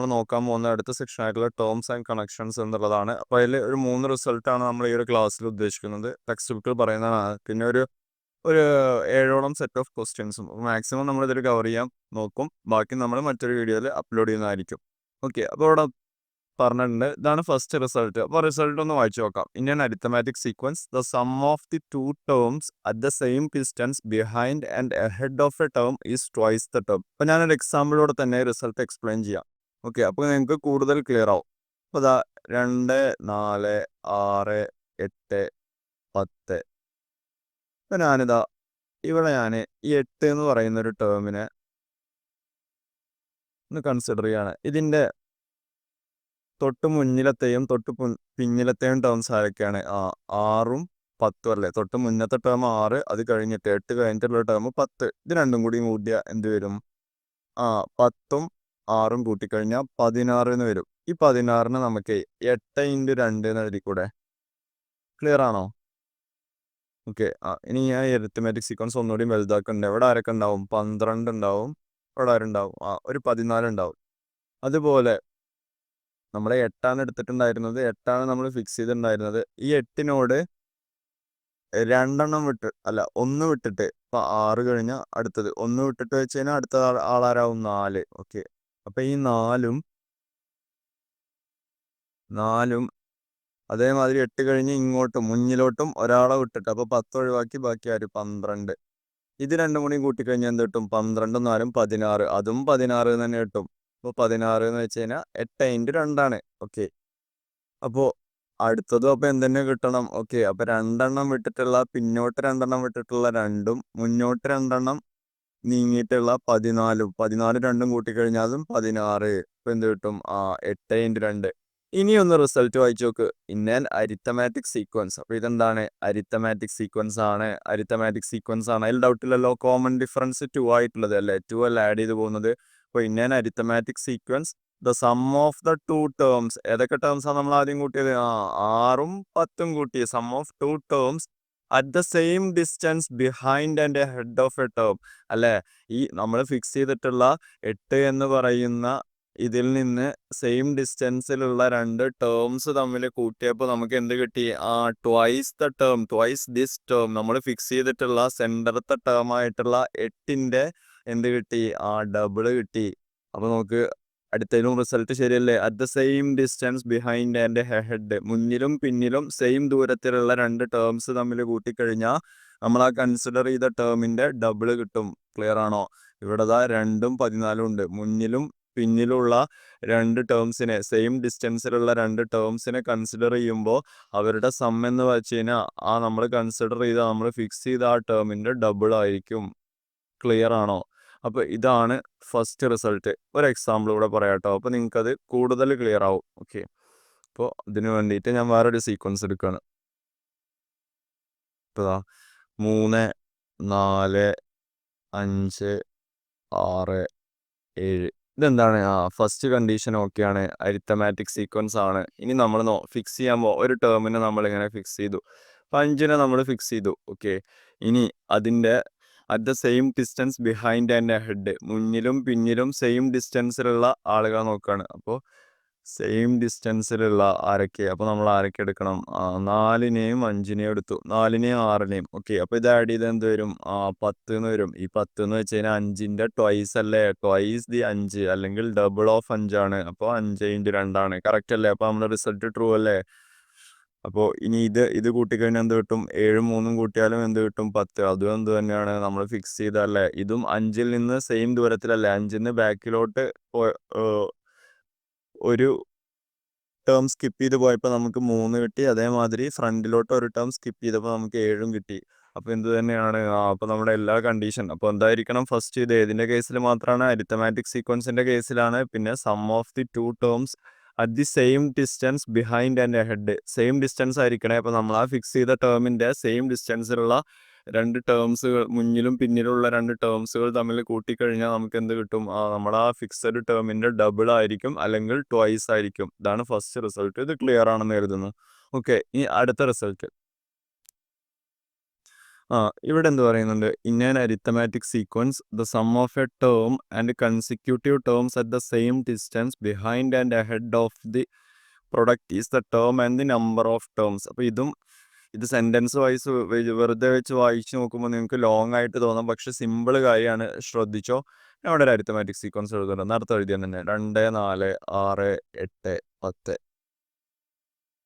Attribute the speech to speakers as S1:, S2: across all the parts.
S1: നമ്മൾ നോക്കാൻ പോകുന്ന അടുത്ത സെക്ഷൻ ആയിട്ടുള്ള ടേംസ് ആൻഡ് കണക്ഷൻസ് എന്നുള്ളതാണ്. അപ്പോൾ അതിൽ ഒരു മൂന്ന് റിസൾട്ടാണ് നമ്മൾ ഈ ഒരു ക്ലാസ്സിൽ ഉദ്ദേശിക്കുന്നത്. ടെക്സ്റ്റ് ബുക്കിൽ പറയുന്നതാണ്. പിന്നെ ഒരു ഒരു ഏഴോളം സെറ്റ് ഓഫ് ക്വസ്റ്റ്യൻസും മാക്സിമം നമ്മൾ ഇതിൽ കവർ ചെയ്യാൻ നോക്കും. ബാക്കി നമ്മൾ മറ്റൊരു വീഡിയോയിൽ അപ്ലോഡ് ചെയ്യുന്നതായിരിക്കും. ഓക്കെ അപ്പോൾ ഇവിടെ പറഞ്ഞിട്ടുണ്ട്. ഇതാണ് ഫസ്റ്റ് റിസൾട്ട് അപ്പോൾ റിസൾട്ട് ഒന്ന് വായിച്ചു നോക്കാം. Indian arithmetic sequence the sum of the two terms at the same distance behind and ahead of a term is twice the term അപ്പോൾ ഞാനൊരു എക്സാമ്പിളോടെ തന്നെ റിസൾട്ട് എക്സ്പ്ലെയിൻ ചെയ്യാം. ഓക്കെ. അപ്പോൾ നിങ്ങൾക്ക് കൂടുതൽ ക്ലിയർ ആവും. അപ്പോൾ ഇതാ രണ്ട് നാല് ആറ് എട്ട് പത്ത്. അപ്പോൾ ഞാനിതാ ഇവിടെ ഞാൻ ഈ എട്ട് എന്ന് പറയുന്ന ഒരു ടേമിനെ ഒന്ന് കൺസിഡർ ചെയ്യാണ്. ഇതിന്റെ തൊട്ട് മുന്നിലത്തെയും തൊട്ട് പിന്നിലത്തെയും ടേംസ് ആരൊക്കെയാണ്? ആ ആറും പത്തും അല്ലേ? തൊട്ട് മുന്നത്തെ ടേം ആറ് അത് കഴിഞ്ഞിട്ട് എട്ട് കഴിഞ്ഞിട്ടുള്ള ടേം പത്ത്. ഇത് രണ്ടും കൂടി കൂട്ടിയ എന്ത് വരും? ആ പത്തും ആറും കൂട്ടിക്കഴിഞ്ഞാൽ പതിനാറ് എന്ന് വരും. ഈ പതിനാറിന് നമുക്ക് എട്ട് ഇന്റു രണ്ട് എന്ന് എഴുതി കൂടെ ക്ലിയർ ആണോ? ഓക്കെ ഇനി ഞാൻ എരിത്തമാറ്റിക് സീക്വൻസ് ഒന്നുകൂടി വലുതാക്കുന്നുണ്ട് എവിടെ ആരൊക്കെ ഉണ്ടാവും? പന്ത്രണ്ട് ഉണ്ടാവും. ഇവിടെ ആരുണ്ടാവും? ആ ഒരു പതിനാല് ഉണ്ടാവും. അതുപോലെ നമ്മൾ എട്ടാണ് എടുത്തിട്ടുണ്ടായിരുന്നത് എട്ടാണ് നമ്മൾ ഫിക്സ് ചെയ്തിട്ടുണ്ടായിരുന്നത്. ഈ എട്ടിനോട് രണ്ടെണ്ണം വിട്ട് അല്ല ഒന്ന് വിട്ടിട്ട് ഇപ്പം ആറ് കഴിഞ്ഞാൽ അടുത്തത്. ഒന്ന് വിട്ടിട്ട് വെച്ച് കഴിഞ്ഞാൽ അടുത്ത ആളാരാവും? നാല്. ഓക്കെ അപ്പൊ ഈ നാലും നാലും അതേമാതിരി എട്ട് കഴിഞ്ഞ് ഇങ്ങോട്ടും മുന്നിലോട്ടും ഒരാളെ വിട്ടിട്ട് അപ്പോൾ പത്ത് ഒഴിവാക്കി ബാക്കി ആര്? പന്ത്രണ്ട്. ഇത് രണ്ടും കൂടി കൂട്ടിക്കഴിഞ്ഞാൽ എന്ത് കിട്ടും? പന്ത്രണ്ടും നാലും പതിനാറ്. അതും പതിനാറ് തന്നെ കിട്ടും. അപ്പോൾ പതിനാറ് എന്ന് വെച്ച് കഴിഞ്ഞാൽ എട്ട് ഇന്റു രണ്ടാണ്. ഓക്കെ. അപ്പോൾ അടുത്തതും അപ്പോൾ എന്തെന്നെ കിട്ടണം? ഓക്കെ. അപ്പോൾ രണ്ടെണ്ണം വിട്ടിട്ടുള്ള പിന്നോട്ട് രണ്ടെണ്ണം വിട്ടിട്ടുള്ള രണ്ടും മുന്നോട്ട് രണ്ടെണ്ണം നീങ്ങിയിട്ടുള്ള പതിനാലും പതിനാല് രണ്ടും കൂട്ടിക്കഴിഞ്ഞാൽ അതും പതിനാറ്. ഇപ്പം എന്ത് കിട്ടും? ആ എട്ട് ഇന്റു രണ്ട്. ഇനിയൊന്ന് റിസൾട്ട് വായിച്ചു നോക്ക്. ഇന്നൻ അരിത്തമാറ്റിക് സീക്വൻസ്. അപ്പോൾ ഇതെന്താണ്? അരിത്തമാറ്റിക് സീക്വൻസ് ആണ്. അരിത്തമാറ്റിക് സീക്വൻസ് ആണ്. അതിൽ ഡൗട്ട് ഇല്ലല്ലോ. കോമൺ ഡിഫറൻസ് ടു ആയിട്ടുള്ളത് അല്ലേ? ടു അല്ല ആഡ് ചെയ്ത് പോകുന്നത്. അപ്പോൾ in an arithmetic sequence the sum of the two terms ഏതൊക്കെ ആണ് നമ്മൾ ആദ്യം കൂട്ടിയത്? ആ ആറും പത്തും കൂട്ടിയത്. Sum of two terms at the same distance behind and head of a term അല്ലേ? ഈ നമ്മൾ ഫിക്സ് ചെയ്തിട്ടുള്ള എട്ട് എന്ന് പറയുന്ന ഇതിൽ നിന്ന് സെയിം ഡിസ്റ്റൻസിലുള്ള രണ്ട് ടേംസ് തമ്മിൽ കൂട്ടിയപ്പോൾ നമുക്ക് എന്ത് കിട്ടി? ആ twice the term twice this term നമ്മൾ ഫിക്സ് ചെയ്തിട്ടുള്ള സെന്ററത്തെ ടേം ആയിട്ടുള്ള എട്ടിന്റെ എന്ത് കിട്ടി? ആ ഡബിൾ കിട്ടി. അപ്പോൾ നമുക്ക് അടുത്തതിലും റിസൾട്ട് ശരിയല്ലേ? At the same distance behind and head മുന്നിലും പിന്നിലും സെയിം ദൂരത്തിലുള്ള രണ്ട് ടേംസ് തമ്മിൽ കൂട്ടിക്കഴിഞ്ഞാൽ നമ്മൾ ആ കൺസിഡർ ചെയ്ത ടേമിന്റെ ഡബിൾ കിട്ടും. ക്ലിയർ ആണോ? ഇവിടെ രണ്ടും പതിനാലും ഉണ്ട്. മുന്നിലും പിന്നിലുള്ള രണ്ട് ടേംസിനെ സെയിം ഡിസ്റ്റൻസിലുള്ള രണ്ട് ടേംസിനെ കൺസിഡർ ചെയ്യുമ്പോൾ അവരുടെ സം എന്ന് വെച്ച് കഴിഞ്ഞാൽ ആ നമ്മൾ കൺസിഡർ ചെയ്ത നമ്മൾ ഫിക്സ് ചെയ്ത ആ ടേമിന്റെ ഡബിൾ ആയിരിക്കും. ക്ലിയർ ആണോ? അപ്പോൾ ഇതാണ് ഫസ്റ്റ് റിസൾട്ട് ഒരു എക്സാമ്പിൾ കൂടെ പറയാം കേട്ടോ. അപ്പോൾ നിങ്ങൾക്കത് കൂടുതൽ ക്ലിയർ ആവും. ഓക്കെ അപ്പോൾ അതിന് വേണ്ടിയിട്ട് ഞാൻ വേറൊരു സീക്വൻസ് എടുക്കുകയാണ് ഇപ്പോൾ മൂന്ന് നാല് അഞ്ച് ആറ് ഏഴ്. ഇതെന്താണ്? ആ ഫസ്റ്റ് കണ്ടീഷൻ ഓക്കെയാണ് അരിത്തമാറ്റിക് സീക്വൻസ് ആണ്. ഇനി നമ്മൾ നോ ഫിക്സ് ചെയ്യാൻ ഒരു ടേമിനെ നമ്മൾ ഇങ്ങനെ ഫിക്സ് ചെയ്തു. അപ്പം അഞ്ചിനെ നമ്മൾ ഫിക്സ് ചെയ്തു. ഓക്കെ ഇനി അതിന്റെ at the same distance behind and head മുന്നിലും പിന്നിലും സെയിം ഡിസ്റ്റൻസിലുള്ള ആളുകൾ നോക്കുകയാണ് അപ്പോൾ സെയിം ഡിസ്റ്റൻസിലുള്ള ആരൊക്കെ? അപ്പോൾ നമ്മൾ ആരൊക്കെ എടുക്കണം? നാലിനെയും അഞ്ചിനെയും എടുത്തു. നാലിനെയും ആറിനെയും. ഓക്കെ അപ്പോൾ ഇത് ആഡ് ചെയ്ത് എന്ത് വരും? പത്ത് എന്ന് വരും. ഈ പത്ത് എന്ന് വെച്ച് കഴിഞ്ഞാൽ അഞ്ചിന്റെ ട്വൈസ് അല്ലേ? ട്വൈസ് ദി അഞ്ച് അല്ലെങ്കിൽ ഡബിൾ ഓഫ് അഞ്ചാണ്. അപ്പോൾ അഞ്ച് ഇന്റു രണ്ടാണ്. കറക്റ്റ് അല്ലേ? അപ്പോൾ നമ്മുടെ റിസൾട്ട് ട്രൂ അല്ലേ? അപ്പോൾ ഇനി ഇത് ഇത് കൂട്ടിക്കഴിഞ്ഞാൽ എന്ത് കിട്ടും? ഏഴും മൂന്നും കൂട്ടിയാലും എന്ത് കിട്ടും? പത്ത്. അതും എന്ത് തന്നെയാണ്? നമ്മൾ ഫിക്സ് ചെയ്തല്ലേ ഇതും അഞ്ചിൽ നിന്ന് സെയിം ദൂരത്തിലല്ലേ? അഞ്ചിന് ബാക്കിലോട്ട് ഒരു ടേം സ്കിപ്പ് ചെയ്ത് പോയപ്പോൾ നമുക്ക് മൂന്ന് കിട്ടി. അതേമാതിരി ഫ്രണ്ടിലോട്ട് ഒരു ടേം സ്കിപ്പ് ചെയ്തപ്പോൾ നമുക്ക് ഏഴും കിട്ടി. അപ്പോൾ എന്ത് തന്നെയാണ്? അപ്പോൾ നമ്മുടെ എല്ലാ കണ്ടീഷൻ അപ്പോൾ എന്തായിരിക്കണം? ഫസ്റ്റ് ഇത് ഏതിന്റെ കേസിൽ മാത്രമാണ് അരിത്തമാറ്റിക് സീക്വൻസിന്റെ കേസിലാണ് പിന്നെ sum of the two terms at the same distance behind and head same distance ആയിരിക്കണേ. അപ്പോൾ നമ്മൾ ആ ഫിക്സ് ചെയ്ത ടേമിന്റെ സെയിം ഡിസ്റ്റൻസിലുള്ള രണ്ട് ടേംസുകൾ മുന്നിലും പിന്നിലുള്ള രണ്ട് ടേംസുകൾ തമ്മിൽ കൂട്ടിക്കഴിഞ്ഞാൽ നമുക്ക് എന്ത് കിട്ടും? നമ്മുടെ ആ ഫിക്സഡ് ടേമിന്റെ ഡബിൾ ആയിരിക്കും അല്ലെങ്കിൽ ട്വൈസ് ആയിരിക്കും. ഇതാണ് ഫസ്റ്റ് റിസൾട്ട് ഇത് ക്ലിയർ ആണെന്ന് കരുതുന്നു. ഓക്കെ ഈ അടുത്ത റിസൾട്ട് ആ ഇവിടെ എന്ത് പറയുന്നുണ്ട്? In an arithmetic sequence the sum of a term and consecutive terms at the same distance behind and ahead of the product is the term and the number of terms അപ്പോൾ ഇതും ഇത് sentence vice വെറുതെ വെച്ച് വായിച്ച് നോക്കുമ്പോൾ നിങ്ങൾക്ക് long ആയിട്ട് തോന്നാം. പക്ഷെ സിമ്പിൾ കാര്യമാണ്. ശ്രദ്ധിച്ചോ? അവിടെ ഒരു അരിത്തമാറ്റിക് സീക്വൻസ് എഴുതുന്നുണ്ട് നേരത്തെ എഴുതിയാൽ തന്നെ രണ്ട് നാല് ആറ് എട്ട് പത്ത്.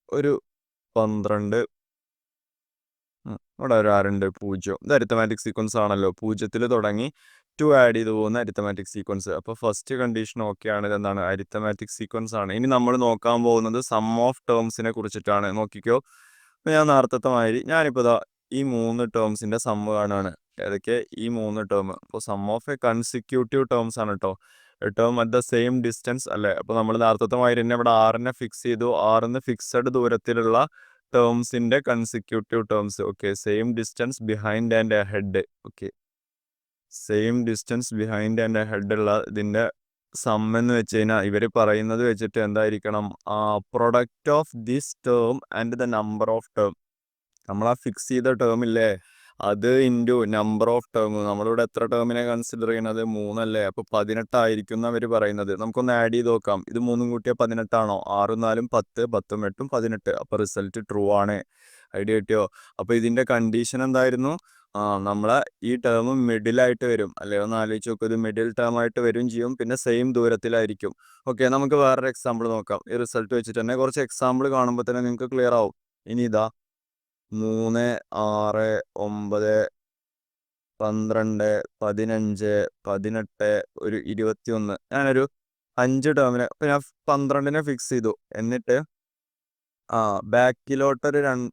S1: ഒരു പന്ത്രണ്ട്. ഇവിടെ ഒരു ആറുണ്ട് പൂജ്യം. ഇത് അരിത്തമാറ്റിക് സീക്വൻസ് ആണല്ലോ. പൂജ്യത്തിൽ തുടങ്ങി ടു ആഡ് ചെയ്ത് പോകുന്ന അരിത്തമാറ്റിക് സീക്വൻസ് അപ്പോൾ ഫസ്റ്റ് കണ്ടീഷൻ ഓക്കെ ആണ് ഇതെന്താണ്? അരിത്തമാറ്റിക് സീക്വൻസ് ആണ്. ഇനി നമ്മൾ നോക്കാൻ പോകുന്നത് സം ഓഫ് ടേംസിനെ കുറിച്ചിട്ടാണ്. നോക്കിക്കോ. ഞാൻ നേരത്തെ മാതിരി ഞാനിപ്പോൾ ഇതാ ഈ മൂന്ന് ടേംസിന്റെ സം കാണുകയാണ് ഏതൊക്കെ? ഈ മൂന്ന് ടേം അപ്പോൾ sum of a consecutive terms ആണ് കേട്ടോ term at the same distance അല്ലേ? അപ്പോൾ നമ്മൾ നേരത്തെ മാതിരി തന്നെ ഇവിടെ ആറിനെ ഫിക്സ് ചെയ്തു. ആറിന്ന് ഫിക്സഡ് ദൂരത്തിലുള്ള ടേംസിന്റെ consecutive terms okay same distance behind and ahead okay same distance behind and ahead ഉള്ള ഇതിന്റെ സം എന്ന് വെച്ച് കഴിഞ്ഞാൽ ഇവർ പറയുന്നത് വെച്ചിട്ട് എന്തായിരിക്കണം? Product of this term and the number of term നമ്മൾ ആ ഫിക്സ് ചെയ്ത ടേം ഇല്ലേ? അത് ഇന്റു നമ്പർ ഓഫ് ടേം. നമ്മളിവിടെ എത്ര ടേമിനെ കൺസിഡർ ചെയ്യുന്നത്? മൂന്നല്ലേ. അപ്പൊ പതിനെട്ടായിരിക്കും അവർ പറയുന്നത്. നമുക്കൊന്ന് ആഡ് ചെയ്ത് നോക്കാം. ഇത് മൂന്നും കൂട്ടിയാൽ പതിനെട്ടാണോ? ആറും നാലും പത്ത് പത്തും എട്ടും പതിനെട്ട്. അപ്പൊ റിസൾട്ട് ട്രൂ ആണ്. ഐഡിയ കിട്ടിയോ? അപ്പൊ ഇതിന്റെ കണ്ടീഷൻ എന്തായിരുന്നു? ആ നമ്മളെ ഈ ടേം മിഡിലായിട്ട് വരും. അല്ലെ? ഒന്ന് ആലോചിച്ച് നോക്കും. ഇത് മിഡിൽ ടേം ആയിട്ട് വരും ചെയ്യും. പിന്നെ സെയിം ദൂരത്തിലായിരിക്കും. ഓക്കെ നമുക്ക് വേറൊരു എക്സാമ്പിൾ നോക്കാം. ഈ റിസൾട്ട് വെച്ചിട്ട് തന്നെ കുറച്ച് എക്സാമ്പിൾ കാണുമ്പോൾ തന്നെ നിങ്ങൾക്ക് ക്ലിയർ ആവും. ഇനി ഇതാ. മൂന്ന് ആറ് ഒമ്പത് പന്ത്രണ്ട് പതിനഞ്ച് പതിനെട്ട് ഒരു ഇരുപത്തി ഒന്ന് ഞാനൊരു അഞ്ച് ടേമിന് അപ്പം ഞാൻ പന്ത്രണ്ടിനെ ഫിക്സ് ചെയ്തു. എന്നിട്ട് ആ ബാക്കിലോട്ടൊരു രണ്ട്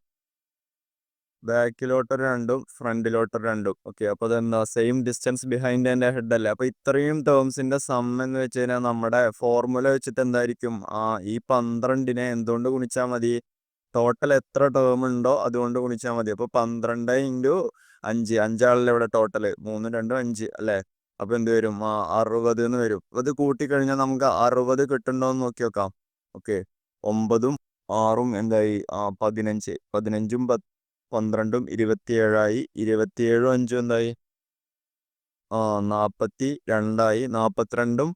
S1: ബാക്കിലോട്ടൊരു രണ്ടും ഫ്രണ്ടിലോട്ടൊരു രണ്ടും. ഓക്കെ അപ്പോൾ അതെന്താ same distance behind and head അല്ലേ? അപ്പോൾ ഇത്രയും ടേംസിന്റെ സം എന്ന് വെച്ച് കഴിഞ്ഞാൽ നമ്മുടെ ഫോർമുല വെച്ചിട്ട് എന്തായിരിക്കും? ആ ഈ പന്ത്രണ്ടിനെ എന്തുകൊണ്ട് ഗുണിച്ചാൽ മതി? ടോട്ടൽ എത്ര ടേം ഉണ്ടോ അതുകൊണ്ട് ഗുണിച്ചാൽ മതി. അപ്പൊ പന്ത്രണ്ട് ഇന്റു അഞ്ച്. അഞ്ചാളല്ലേ ഇവിടെ ടോട്ടൽ മൂന്ന് രണ്ടും അഞ്ച് അല്ലേ? അപ്പൊ എന്ത് വരും? ആ അറുപത് എന്ന് വരും. അത് കൂട്ടിക്കഴിഞ്ഞാൽ നമുക്ക് അറുപത് കിട്ടുന്നുണ്ടോ എന്ന് നോക്കി നോക്കാം. ഓക്കെ. ഒമ്പതും ആറും എന്തായി? ആ പതിനഞ്ച്. പതിനഞ്ചും പന്ത്രണ്ടും ഇരുപത്തിയേഴായി. ഇരുപത്തിയേഴും അഞ്ചും എന്തായി? ആ നാപ്പത്തി രണ്ടായി. നാപ്പത്തിരണ്ടും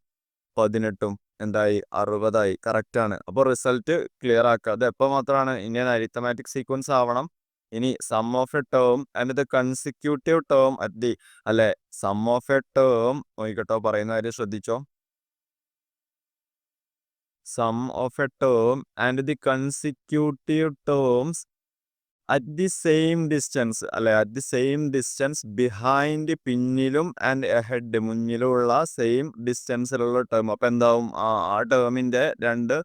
S1: പതിനെട്ടും. എന്തായി? അറുപതായി. കറക്റ്റ് ആണ്. അപ്പോൾ റിസൾട്ട് ക്ലിയർ ആക്കുക അത് എപ്പോൾ മാത്രമാണ് ഇന്ത്യൻ അരിത്തമാറ്റിക് സീക്വൻസ് ആവണം. ഇനി sum of a term and the consecutive term at the അല്ലെ? സം ഓഫ് എ ടേം നോക്കിക്കട്ടോ പറയുന്ന കാര്യം ശ്രദ്ധിച്ചോ? Sum of a term and the consecutive terms at the same distance അല്ലെ at the same distance behind പിന്നിലും and ahead മുന്നിലുമുള്ള same ഡിസ്റ്റൻസിലുള്ള term അപ്പം എന്താവും ആ ആ ടേമിന്റെ രണ്ട്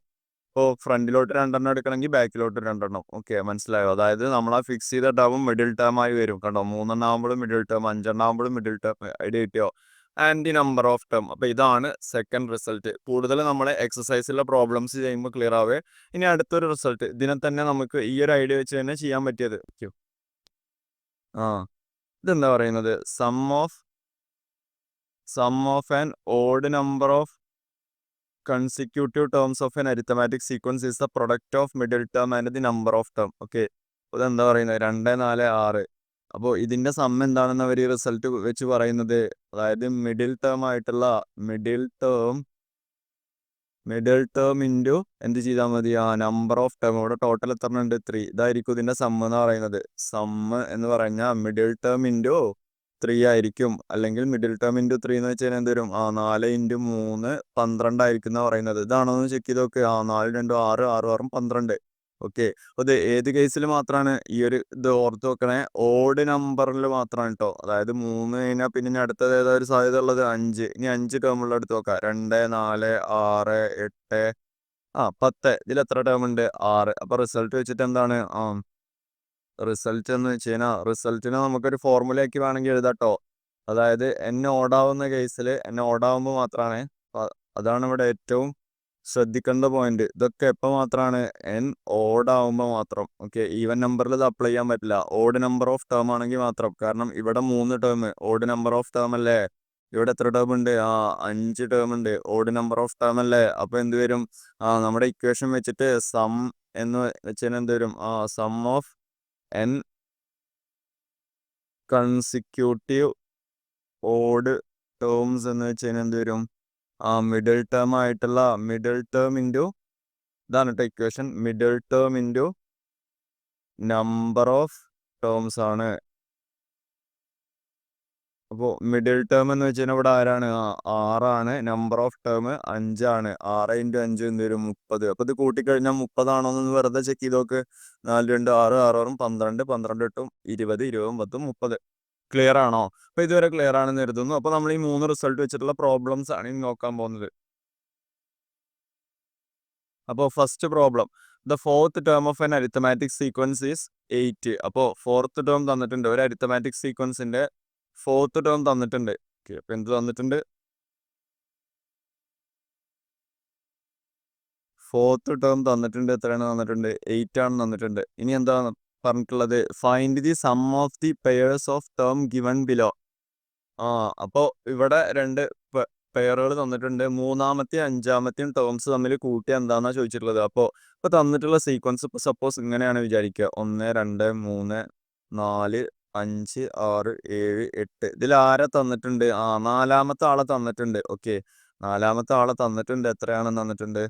S1: ഇപ്പോൾ ഫ്രണ്ടിലോട്ട് രണ്ടെണ്ണം എടുക്കണമെങ്കിൽ ബാക്കിലോട്ട് രണ്ടെണ്ണം ഓക്കെ മനസ്സിലായോ അതായത് നമ്മൾ ആ ഫിക്സ് ചെയ്ത ടേമും മിഡിൽ ടേം ആയി വരും കണ്ടോ മൂന്നെണ്ണം ആകുമ്പോഴും മിഡിൽ ടേം അഞ്ചെണ്ണം ആകുമ്പോഴും മിഡിൽ ടേം ഐഡിയ കിട്ടിയോ and the number of term അപ്പൊ ഇതാണ് സെക്കൻഡ് റിസൾട്ട് കൂടുതൽ നമ്മളെ എക്സസൈസിലെ പ്രോബ്ലംസ് ചെയ്യുമ്പോൾ ക്ലിയർ ആവേ. ഇനി അടുത്തൊരു റിസൾട്ട് ഇതിനെ തന്നെ നമുക്ക് ഈ ഒരു ഐഡിയ വെച്ച് തന്നെ ചെയ്യാൻ പറ്റിയത്. ആ. ഇതെന്താ പറയുന്നത്? Sum of sum of an odd number of consecutive terms of an arithmetic sequence is the product of middle term and the number of term okay ഇതെന്താ പറയുന്നത്? രണ്ട് നാല് ആറ്. അപ്പോൾ ഇതിന്റെ സം എന്താണെന്ന് അവർ റിസൾട്ട് വെച്ച് പറയുന്നത്? അതായത് മിഡിൽ ടേം ആയിട്ടുള്ള middle term middle term into എന്ത് ചെയ്താൽ മതി? ആ നമ്പർ ഓഫ് ടേം ഇവിടെ ടോട്ടൽ എത്ര ഉണ്ട്? ത്രീ ഇതായിരിക്കും ഇതിന്റെ സം എന്ന് പറയുന്നത്. സം എന്ന് പറഞ്ഞാൽ മിഡിൽ ടേം ഇന്റു ത്രീ ആയിരിക്കും. അല്ലെങ്കിൽ മിഡിൽ ടേം ഇന്റു ത്രീ എന്ന് വെച്ചാൽ എന്ത് വരും? ആ നാല് ഇന്റു മൂന്ന് പന്ത്രണ്ടായിരിക്കും എന്നാണ് പറയുന്നത്. ഇതാണോ എന്ന് ചെക്ക് ചെയ്ത് നോക്ക്. ആ നാല് രണ്ടും ആറ് ആറ് ആറും പന്ത്രണ്ട്. ഓക്കെ. അത് ഏത് കേസിൽ മാത്രമാണ് ഈ ഒരു ഇത് ഓർത്ത് വെക്കണേ? ഓഡ് നമ്പറിൽ മാത്രമാണ് കേട്ടോ അതായത് മൂന്ന് കഴിഞ്ഞാൽ പിന്നെ ഇനി അടുത്തത് ഏതാ ഒരു സാധ്യത ഉള്ളത്? അഞ്ച്. ഇനി അഞ്ച് ടേമുള്ള എടുത്ത് നോക്കാം രണ്ട് നാല് ആറ് എട്ട്. ആ പത്ത്. ഇതിൽ എത്ര ടേം ഉണ്ട്? ആറ്. അപ്പൊ റിസൾട്ട് വെച്ചിട്ട് എന്താണ്? ആ റിസൾട്ട് എന്ന് വെച്ച് കഴിഞ്ഞാൽ റിസൾട്ടിനെ നമുക്കൊരു ഫോർമുലയാക്കി വേണമെങ്കിൽ എഴുതാട്ടോ അതായത് എന്നെ ഓടാവുന്ന കേസിൽ എന്നെ ഓടാവുമ്പോൾ മാത്രമാണ് അതാണ് ഇവിടെ ഏറ്റവും ശ്രദ്ധിക്കേണ്ട പോയിന്റ് ഇതൊക്കെ എപ്പോൾ മാത്രമാണ് എൻ ഓഡ് ആവുമ്പോൾ മാത്രം. ഓക്കെ ഈവൻ നമ്പറിൽ ഇത് അപ്ലൈ ചെയ്യാൻ പറ്റില്ല. ഓഡ് നമ്പർ ഓഫ് ടേം ആണെങ്കിൽ മാത്രം. കാരണം ഇവിടെ മൂന്ന് term odd number of term അല്ലേ? ഇവിടെ എത്ര ടേം ഉണ്ട്? ആ അഞ്ച് ടേം ഉണ്ട്. ഓഡ് നമ്പർ ഓഫ് ടേം അല്ലേ? അപ്പൊ എന്ത് വരും? ആ നമ്മുടെ ഇക്വേഷൻ വെച്ചിട്ട് സം എന്ന് വെച്ചാൽ എന്ത് വരും? ആ sum of n consecutive odd terms എന്ന് വെച്ച് കഴിഞ്ഞാൽ എന്ത് വരും? ആ മിഡിൽ ടേം ആയിട്ടുള്ള മിഡിൽ ടേം ഇന്റു ഇതാണ് കേട്ടോ equation middle term into number of terms ആണ്. അപ്പോൾ മിഡിൽ ടേം എന്ന് വെച്ച് ഇവിടെ ആരാണ്? ആറാണ്. നമ്പർ ഓഫ് ടേം അഞ്ചാണ്. ആറ് ഇന്റു അഞ്ച് എന്ത് വരും? മുപ്പത്. അപ്പോൾ ഇത് കൂട്ടിക്കഴിഞ്ഞാൽ മുപ്പതാണോ എന്ന് വെറുതെ ചെക്ക് ചെയ്ത് നോക്ക്. നാല് രണ്ട് ആറ് ആറ് ആറും പന്ത്രണ്ട് പന്ത്രണ്ട് എട്ടും ഇരുപത് ഇരുപതും പത്തും മുപ്പത്. ക്ലിയർ ആണോ? അപ്പോൾ ഇതുവരെ ക്ലിയർ ആണെന്ന് കരുതുന്നു. അപ്പോൾ നമ്മൾ ഈ മൂന്ന് റിസൾട്ട് വെച്ചിട്ടുള്ള പ്രോബ്ലംസ് ആണ് ഇനി നോക്കാൻ പോകുന്നത്. അപ്പോൾ first problem the fourth term of an arithmetic sequence is eight അപ്പോൾ ഫോർത്ത് ടേം തന്നിട്ടുണ്ട്. ഒരു അരിത്തമാറ്റിക് സീക്വൻസിന്റെ ഫോർത്ത് ടേം തന്നിട്ടുണ്ട്. ഓക്കെ അപ്പോൾ എന്ത് തന്നിട്ടുണ്ട്? ഫോർത്ത് ടേം തന്നിട്ടുണ്ട്. എത്രയാണ് തന്നിട്ടുണ്ട്? എയ്റ്റ് ആണ് തന്നിട്ടുണ്ട്. ഇനി എന്താണ് പറഞ്ഞിട്ടുള്ളത്. Find the sum of the pairs of term given below ആ അപ്പോൾ ഇവിടെ രണ്ട് പെയറുകൾ തന്നിട്ടുണ്ട്. മൂന്നാമത്തെയും അഞ്ചാമത്തെയും ടേംസ് തമ്മിൽ കൂട്ടി എന്താണെന്നാണ് ചോദിച്ചിട്ടുള്ളത്? അപ്പോൾ ഇപ്പോൾ തന്നിട്ടുള്ള സീക്വൻസ് ഇപ്പോൾ സപ്പോസ് ഇങ്ങനെയാണ് വിചാരിക്കുക. ഒന്ന് രണ്ട് മൂന്ന് നാല് അഞ്ച് ആറ് ഏഴ് എട്ട്. ഇതിൽ ആരെ തന്നിട്ടുണ്ട്? ആ നാലാമത്തെ ആളെ തന്നിട്ടുണ്ട്. ഓക്കെ നാലാമത്തെ ആളെ തന്നിട്ടുണ്ട്. എത്രയാണെന്ന് തന്നിട്ടുണ്ട്?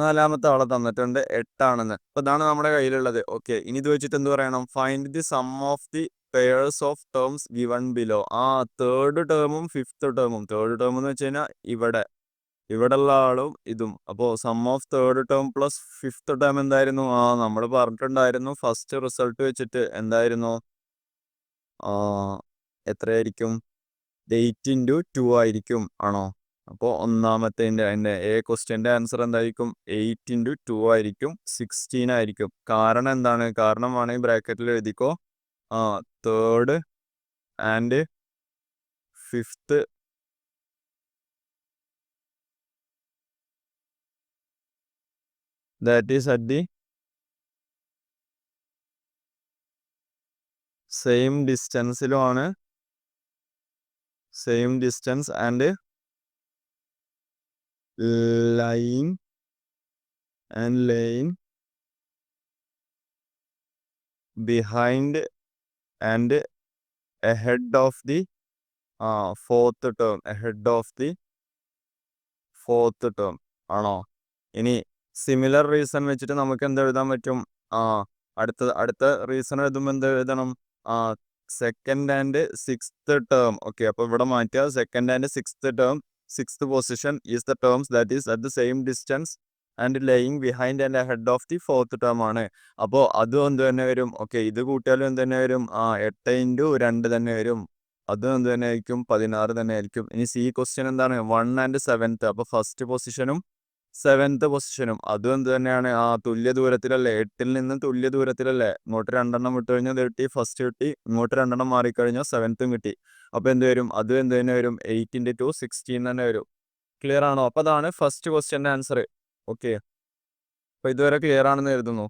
S1: നാലാമത്തെ ആളെ തന്നിട്ടുണ്ട്. എട്ടാണെന്ന്. അപ്പൊ ഇതാണ് നമ്മുടെ കയ്യിലുള്ളത്. ഓക്കെ. ഇനി ഇത് വെച്ചിട്ട് എന്ത് പറയണം? Find the sum of the pairs of terms given below ആ തേർഡ് ടേമും ഫിഫ്ത്ത് ടേമും തേർഡ് ടേം എന്ന് വെച്ച് കഴിഞ്ഞാൽ ഇവിടെ. ഇവിടെ ഉള്ള ആളും ഇതും. അപ്പോൾ sum of third term plus fifth term എന്തായിരുന്നു? ആ നമ്മൾ പറഞ്ഞിട്ടുണ്ടായിരുന്നു. ഫസ്റ്റ് റിസൾട്ട് വെച്ചിട്ട് എന്തായിരുന്നു? ആ എത്രയായിരിക്കും? എയ്റ്റ് ഇന്റു ടു ആയിരിക്കും. ആണോ? അപ്പോൾ ഒന്നാമത്തേന്റെ അതിന്റെ എ ക്വസ്റ്റ്യന്റെ ആൻസർ എന്തായിരിക്കും? എയ്റ്റ് ഇന്റു ടു ആയിരിക്കും സിക്സ്റ്റീൻ ആയിരിക്കും. കാരണം എന്താണ്? കാരണം വേണമെങ്കിൽ ബ്രാക്കറ്റിൽ എഴുതിക്കോ. ആ third and fifth that is at the same ഡിസ്റ്റൻസിലുമാണ് same distance and lying and laying behind and ahead of the uh, fourth term ahead of the fourth term. ആണോ? ഇനി സിമിലർ റീസൺ വെച്ചിട്ട് നമുക്ക് എന്ത് എഴുതാൻ പറ്റും? ആ അടുത്ത അടുത്ത റീസൺ എഴുതുമ്പോൾ എന്ത് എഴുതണം? ആ second and sixth term okay അപ്പോൾ ഇവിടെ മാറ്റുക. Second and sixth term sixth position is the terms that is at the same distance and laying behind and head of the fourth term ആണ്. അപ്പോൾ അതും എന്ത് തന്നെ വരും? ഓക്കെ ഇത് കൂട്ടിയാലും എന്ത് തന്നെ വരും? ആ എട്ട് ഇന്റു രണ്ട് തന്നെ വരും. അതും എന്ത് തന്നെ ആയിരിക്കും? പതിനാറ് തന്നെ ആയിരിക്കും. ഇനി സി ക്വസ്റ്റ്യൻ എന്താണ്? വൺ ആൻഡ് സെവൻത്ത് അപ്പോൾ ഫസ്റ്റ് പൊസിഷനും സെവൻത്ത് പൊസിഷനും അതും എന്ത് തന്നെയാണ്? ആ തുല്യ ദൂരത്തിലല്ലേ? എട്ടിൽ നിന്ന് തുല്യ ദൂരത്തിലല്ലേ? ഇങ്ങോട്ട് രണ്ടെണ്ണം വിട്ട് കഴിഞ്ഞാൽ കിട്ടി. ഫസ്റ്റ് കിട്ടി. ഇങ്ങോട്ട് രണ്ടെണ്ണം മാറിക്കഴിഞ്ഞാൽ സെവൻത്തും കിട്ടി. അപ്പോൾ എന്ത് വരും? അതും എന്ത് തന്നെ വരും? എയ്റ്റിന്റെ ടു സിക്സ്റ്റീൻ തന്നെ വരും. ക്ലിയർ ആണോ? അപ്പോൾ അതാണ് ഫസ്റ്റ് ക്വസ്റ്റ്യന്റെ ആൻസർ ഓക്കെ അപ്പോൾ ഇതുവരെ ക്ലിയർ ആണെന്ന് കരുതുന്നു.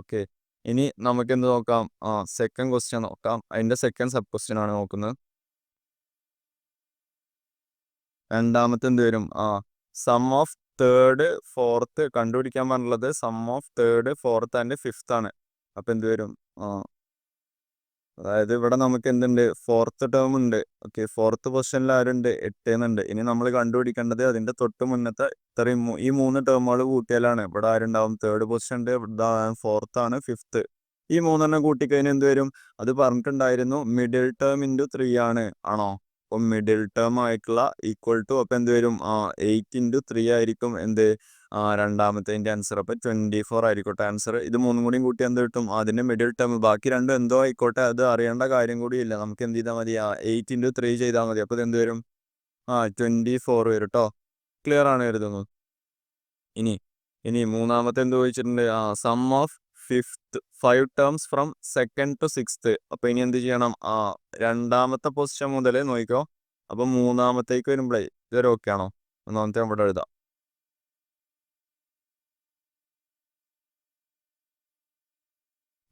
S1: ഓക്കെ ഇനി നമുക്ക് എന്ത് നോക്കാം? ആ സെക്കൻഡ് ക്വസ്റ്റ്യൻ നോക്കാം. അതിന്റെ സെക്കൻഡ് സബ് ക്വസ്റ്റ്യൻ ആണ് നോക്കുന്നത്. രണ്ടാമത്തെ എന്ത് വരും? ആ സം ഓഫ് തേർഡ് ഫോർത്ത് കണ്ടുപിടിക്കാൻ പറഞ്ഞുള്ളത് sum of third fourth and fifth ആണ്. അപ്പൊ എന്ത് വരും? അതായത് ഇവിടെ നമുക്ക് എന്തുണ്ട്? ഫോർത്ത് ടേം ഉണ്ട്. ഓക്കെ ഫോർത്ത് പൊസിഷനിൽ ആരുണ്ട്? എട്ട് എന്നുണ്ട്. ഇനി നമ്മൾ കണ്ടുപിടിക്കേണ്ടത് അതിന്റെ തൊട്ട് മുന്നത്തെ ഇത്രയും ഈ മൂന്ന് ടേമുകൾ കൂട്ടിയാലാണ്. ഇവിടെ ആരുണ്ടാവും? തേർഡ് പൊസിഷൻ ഉണ്ട്. ഇവിടെ ഫോർത്ത് ആണ് ഫിഫ്ത്ത് ഈ മൂന്നെണ്ണം കൂട്ടിക്കഴിഞ്ഞാൽ എന്ത് വരും? അത് പറഞ്ഞിട്ടുണ്ടായിരുന്നു മിഡിൽ ടേം ഇന്റു ത്രീ ആണ്. ആണോ? അപ്പം മിഡിൽ ടേം ആയിട്ടുള്ള ഈക്വൽ ടു അപ്പം എന്ത് വരും? എയ്റ്റ് ഇന്റു ത്രീ ആയിരിക്കും എന്ത്? ആ രണ്ടാമത്തെ ആൻസർ അപ്പം ട്വന്റി ഫോർ ആയിരിക്കോട്ടെ ആൻസർ ഇത് മൂന്നും കൂടിയും കൂട്ടി എന്ത് കിട്ടും? അതിന്റെ മിഡിൽ ടേം ബാക്കി രണ്ടും എന്തോ ആയിക്കോട്ടെ. അത് അറിയേണ്ട കാര്യം കൂടിയില്ല നമുക്ക് എന്ത് ചെയ്താൽ മതി? എയ്റ്റ് ഇന്റു ത്രീ ചെയ്താൽ മതി. അപ്പോൾ ഇത് എന്ത് വരും? ആ ട്വന്റി ഫോർ വരും കേട്ടോ ക്ലിയർ ആണ് കരുതുന്നത് ഇനി ഇനി മൂന്നാമത്തെ എന്ത് ചോദിച്ചിട്ടുണ്ട്? ആ sum of fifth five terms from second to sixth. അപ്പോൾ ഇനി എന്ത് ചെയ്യണം? ആ രണ്ടാമത്തെ പൊസിഷൻ മുതൽ നോക്കിക്കോ. അപ്പൊ മൂന്നാമത്തേക്ക് വരുമ്പോഴേ ഇതൊരു ഓക്കെ ആണോ? ഒന്നാമത്തെ നമ്മുടെ എഴുതാം.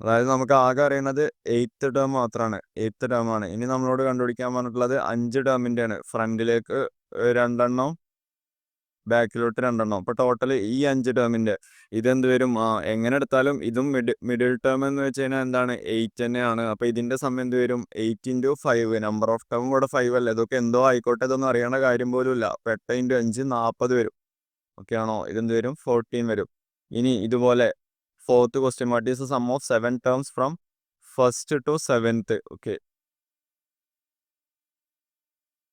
S1: അതായത് നമുക്ക് ആകെ അറിയുന്നത് എയ്ത്ത് ടേം മാത്രമാണ് എയ്ത്ത് ടേം ആണ്. ഇനി നമ്മളോട് കണ്ടുപിടിക്കാൻ പറഞ്ഞിട്ടുള്ളത് അഞ്ച് ടേമിന്റെ ആണ് ഫ്രണ്ടിലേക്ക് രണ്ടെണ്ണം ബാക്കിലോട്ട് രണ്ടെണ്ണം. അപ്പോൾ ടോട്ടൽ ഈ അഞ്ച് ടേമിന്റെ ഇതെന്ത് വരും? എങ്ങനെ എടുത്താലും ഇതും മിഡിൽ ടേം എന്ന് വെച്ച് കഴിഞ്ഞാൽ എന്താണ്? എയ്റ്റ് തന്നെയാണ് അപ്പോൾ ഇതിന്റെ സമയം എന്ത് വരും? Eight into five number of term ഇവിടെ ഫൈവ് അല്ലേ? ഇതൊക്കെ എന്തോ ആയിക്കോട്ടെ ഇതൊന്നും അറിയേണ്ട കാര്യം പോലും ഇല്ല. അപ്പോൾ എട്ട് ഇന്റു അഞ്ച് നാൽപ്പത് വരും. ഓക്കെ ആണോ? ഇതെന്ത് വരും? ഫോർട്ടീൻ വരും. ഇനി ഇതുപോലെ fourth question what is sum of seven terms from first to seventh okay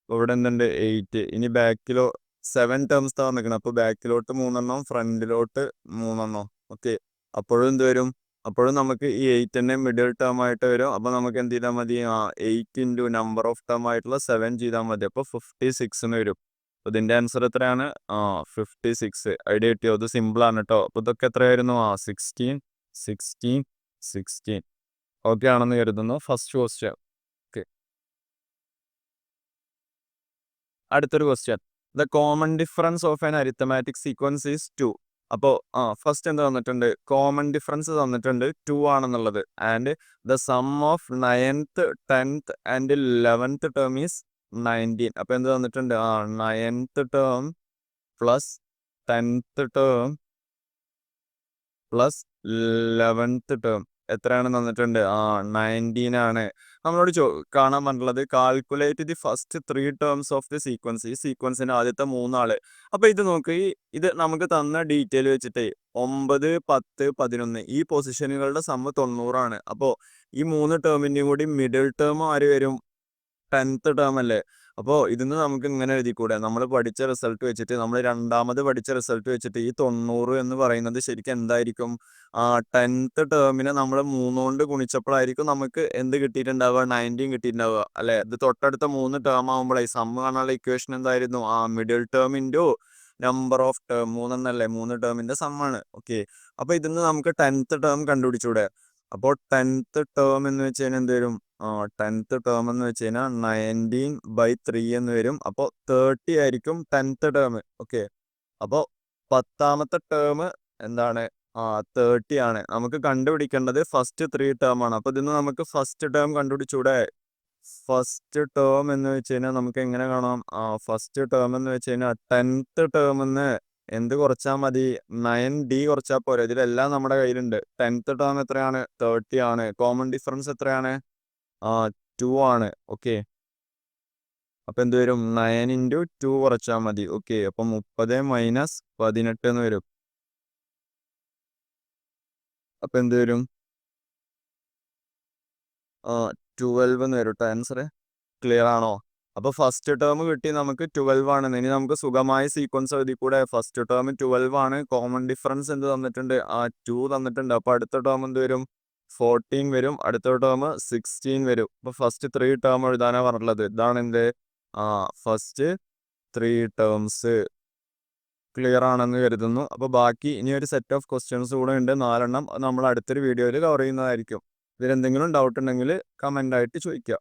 S1: ഇവിടെ എന്തുണ്ട്? എയ്റ്റ് ഇനി ബാക്കിലോ സെവൻ ടേംസ് താ നിൽക്കണം അപ്പോൾ ബാക്കിലോട്ട് മൂന്നെണ്ണം ഫ്രണ്ടിലോട്ട് മൂന്നെണ്ണം. ഓക്കെ അപ്പോഴും എന്ത് വരും? അപ്പോഴും നമുക്ക് ഈ എയ്റ്റ് തന്നെ മിഡിൽ ടേം ആയിട്ട് വരും. അപ്പോൾ നമുക്ക് എന്ത് ചെയ്താൽ മതി? ആ eight into number of term ആയിട്ടുള്ള സെവൻ ചെയ്താൽ മതി. അപ്പോൾ ഫിഫ്റ്റി സിക്സിന് വരും. അപ്പോൾ ഇതിന്റെ ആൻസർ എത്രയാണ്? ആ ഫിഫ്റ്റി സിക്സ് ഐഡിയ കിട്ടിയോ? അത് സിമ്പിളാണ് കേട്ടോ അപ്പോൾ ഇതൊക്കെ എത്രയായിരുന്നു? ആ സിക്സ്റ്റീൻ സിക്സ്റ്റീൻ സിക്സ്റ്റീൻ ഓക്കെ ആണെന്ന് കരുതുന്നു. ഫസ്റ്റ് ക്വസ്റ്റ്യൻ ഓക്കെ അടുത്തൊരു question the common difference of an arithmetic sequence is two. അപ്പോൾ ആ ഫസ്റ്റ് എന്ത് തന്നിട്ടുണ്ട്? കോമൺ ഡിഫറൻസ് തന്നിട്ടുണ്ട് ടു ആണെന്നുള്ളത്. And the sum of ninth tenth and eleventh term is nineteen. അപ്പോൾ എന്ത് തന്നിട്ടുണ്ട്? ആ ninth term plus tenth term plus eleventh term. എത്രയാണ് തന്നിട്ടുണ്ട്? ആ നയന്റീൻ ആണ് നമ്മളോട് ചോ കാണാൻ പറഞ്ഞിട്ടുള്ളത് calculate the first three terms of the sequence ഈ സീക്വൻസിന്റെ ആദ്യത്തെ മൂന്നാൾ. അപ്പൊ ഇത് നോക്ക് ഈ ഇത് നമുക്ക് തന്ന ഡീറ്റെയിൽ വെച്ചിട്ട് ഒമ്പത് പത്ത് പതിനൊന്ന് ഈ പൊസിഷനുകളുടെ സമ്മ തൊണ്ണൂറാണ്. അപ്പോൾ ഈ മൂന്ന് ടേമിന്റെയും കൂടി മിഡിൽ ടേം ആര് വരും? ടെൻത്ത് ടേം അല്ലേ? അപ്പോൾ ഇതിന്ന് നമുക്ക് ഇങ്ങനെ എഴുതിക്കൂടെ? നമ്മൾ പഠിച്ച റിസൾട്ട് വെച്ചിട്ട് നമ്മൾ രണ്ടാമത് പഠിച്ച റിസൾട്ട് വെച്ചിട്ട് ഈ തൊണ്ണൂറ് എന്ന് പറയുന്നത് ശരിക്കും എന്തായിരിക്കും? ആ ടെൻത്ത് ടേമിനെ നമ്മൾ മൂന്നുകൊണ്ട് ഗുണിച്ചപ്പോഴായിരിക്കും നമുക്ക് എന്ത് കിട്ടിയിട്ടുണ്ടാവുക? നയന്റീൻ കിട്ടിയിട്ടുണ്ടാവുക. അല്ലെ? ഇത് തൊട്ടടുത്ത മൂന്ന് ടേം ആകുമ്പോഴേ സമ്മ് കാണാനുള്ള ഇക്വേഷൻ എന്തായിരുന്നു? ആ middle term into number of term മൂന്നെണ്ണല്ലേ മൂന്ന് ടേമിന്റെ സമ്മാണ് ഓക്കെ അപ്പൊ ഇതിന്ന് നമുക്ക് ടെൻത്ത് ടേം കണ്ടുപിടിച്ചൂടെ? അപ്പോൾ ടെൻത്ത് ടേം എന്ന് വെച്ച് കഴിഞ്ഞാൽ എന്ത് വരും? ടെൻത്ത് ടേം എന്ന് വെച്ച് കഴിഞ്ഞാൽ നയന്റീൻ ബൈ ത്രീ എന്ന് വരും. അപ്പോൾ തേർട്ടി ആയിരിക്കും ടെൻത്ത് ടേം ഓക്കെ അപ്പോൾ പത്താമത്തെ ടേം എന്താണ്? ആ തേർട്ടി ആണ്. നമുക്ക് കണ്ടുപിടിക്കേണ്ടത് ഫസ്റ്റ് ത്രീ ടേം ആണ്. അപ്പോൾ ഇതിന് നമുക്ക് ഫസ്റ്റ് ടേം കണ്ടുപിടിച്ചൂടെ? ഫസ്റ്റ് ടേം എന്ന് വെച്ച് കഴിഞ്ഞാൽ നമുക്ക് എങ്ങനെ കാണാം? ആ ഫസ്റ്റ് ടേം എന്ന് വെച്ച് കഴിഞ്ഞാൽ ടെൻത്ത് ടേം എന്ന് എന്ത് കുറച്ചാൽ മതി. നയൻ ഡി കുറച്ചാൽ പോരെ. ഇതിലെല്ലാം നമ്മുടെ കയ്യിലുണ്ട്. ടെൻത്ത് ടേം എത്രയാണ്? തേർട്ടി ആണ്. കോമൺ ഡിഫറൻസ് എത്രയാണ്? ടു ആണ്. ഓക്കെ. അപ്പം എന്ത് വരും? നയൻ ഇന്റു ടു കുറച്ചാൽ മതി. ഓക്കെ. അപ്പം മുപ്പത് മൈനസ് പതിനെട്ട് എന്ന് വരും. അപ്പം എന്ത് വരും? ട്വൽവ് എന്ന് വരും കേട്ടോ ആൻസർ ക്ലിയർ ആണോ? അപ്പോൾ ഫസ്റ്റ് ടേം കിട്ടി നമുക്ക് ട്വൽവ് ആണ്. ഇനി നമുക്ക് സുഖമായ സീക്വൻസ് എഴുതി കൂടെ ഫസ്റ്റ് ടേം ട്വൽവ് ആണ്. കോമൺ ഡിഫറൻസ് എന്ത് തന്നിട്ടുണ്ട്? ആ ടു തന്നിട്ടുണ്ട്. അപ്പോൾ അടുത്ത ടേം എന്ത് വരും? ഫോർട്ടീൻ വരും. അടുത്ത ടേം സിക്സ്റ്റീൻ വരും. അപ്പോൾ ഫസ്റ്റ് ത്രീ ടേം എഴുതാനാണ് പറഞ്ഞത്. ഇതാണ് എന്ത്? ആ ഫസ്റ്റ് ത്രീ ടേംസ് ക്ലിയർ ആണെന്ന് കരുതുന്നു. അപ്പോൾ ബാക്കി ഇനി ഒരു സെറ്റ് ഓഫ് ക്വസ്റ്റ്യൻസ് കൂടെ ഉണ്ട്. നാലെണ്ണം നമ്മൾ അടുത്തൊരു വീഡിയോയിൽ കവർ ചെയ്യുന്നതായിരിക്കും. ഇതിലെന്തെങ്കിലും ഡൗട്ട് ഉണ്ടെങ്കിൽ കമന്റ് ആയിട്ട് ചോദിക്കുക.